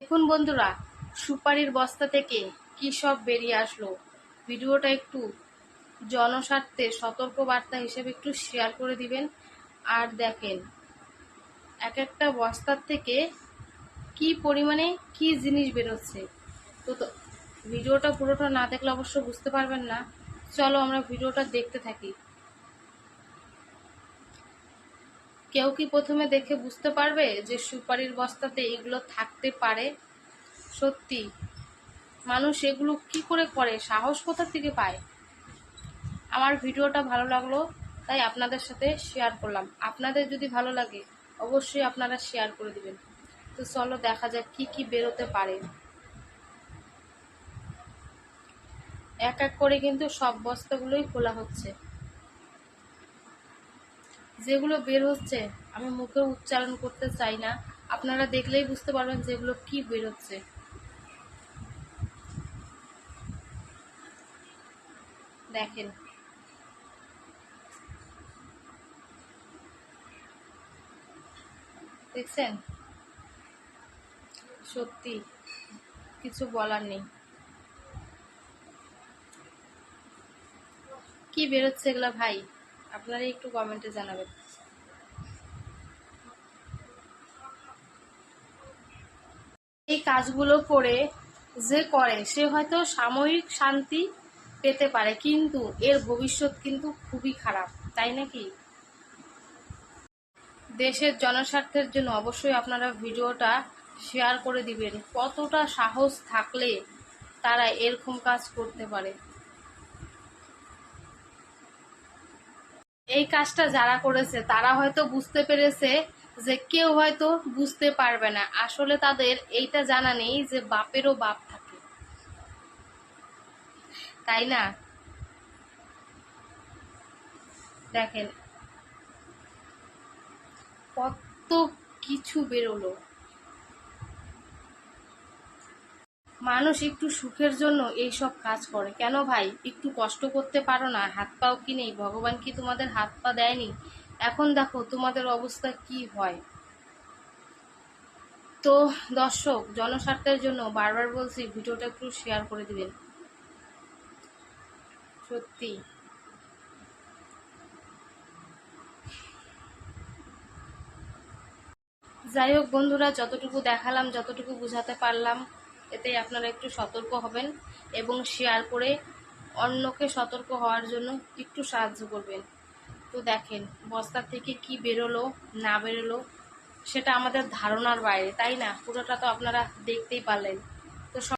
দেখুন বন্ধুরা, সুপারির বস্তা থেকে কি সব বেরিয়ে আসলো? ভিডিওটা একটু জনস্বার্থে সতর্ক বার্তা হিসেবে একটু শেয়ার করে দিবেন। আর দেখেন, এক একটা বস্তার থেকে কি পরিমাণে কি জিনিস বেরোচ্ছে। তো, ভিডিওটা পুরোটা না দেখলে অবশ্য বুঝতে পারবেন না। চলো আমরা ভিডিওটা দেখতে থাকি। কেউ কি প্রথমে দেখে বুঝতে পারবে যে সুপারির বস্তাতে এগুলো থাকতে পারে? সত্যি। মানুষ এগুলো কি করে করে? সাহস কোথা থেকে পায়? আমার ভিডিওটা ভালো লাগল, তাই আপনাদের সাথে শেয়ার করলাম। আপনাদের যদি ভালো লাগে, অবশ্যই আপনারা শেয়ার করে দিবেন। তো চলো দেখা যাক কি কি বেরোতে পারে। এক এক করে কিন্তু সব বস্তাগুলোই খোলা হচ্ছে। যেগুলো বের হচ্ছে, আমি মুখে উচ্চারণ করতে চাই না। আপনারা দেখলেই বুঝতে পারবেন যেগুলো কি বের হচ্ছে। দেখেন। দেখছেন? সত্যি, কিছু বলার নেই। কি বেরোচ্ছে এগুলা ভাই? আপনারা একটু কমেন্টে জানাবেন। এই কাজগুলো করে যে করে, সে হয়তো সাময়িক শান্তি পেতে পারে, কিন্তু এর ভবিষ্যৎ কিন্তু খুবই খারাপ, তাই নাকি? দেশের জনস্বার্থের জন্য অবশ্যই আপনারা ভিডিওটা শেয়ার করে দিবেন। কতটা সাহস থাকলে তারা এরকম কাজ করতে পারে? এই কাজটা যারা করেছে, তারা হয়তো বুঝতে পেরেছে যে কেউ হয়তো বুঝতে পারবে না। আসলে তাদের এইটা জানা নেই যে বাপেরও বাপ থাকে। তাই না? দেখেন, কত কিছু বেরোলো। মানুষ একটু সুখের জন্য এই সব কাজ করে। কেন ভাই? একটু কষ্ট করতে পারো না, হাত পাও কি নেই? ভগবান কি তোমাদের হাত পা দেয়নি? এখন দেখো তোমাদের অবস্থা কি হয়। তো দর্শক, জনস্বার্থের জন্য বারবার বলছি, ভিডিওটা একটু শেয়ার করে দিবেন। সত্যি। যাই হোক বন্ধুরা, যতটুকু দেখালাম, যতটুকু বুঝাতে পারলাম এতেই আপনারা একটু সতর্ক হবেন এবং শেয়ার করে অন্যকে সতর্ক হওয়ার জন্য একটু সাহায্য করবেন। তো দেখেন বস্তা থেকে কি বেরোলো, না বেরোলো, সেটা আমাদের ধারণার বাইরে, তাই না? পুরোটা তো আপনারা দেখতেই পারলেন। তো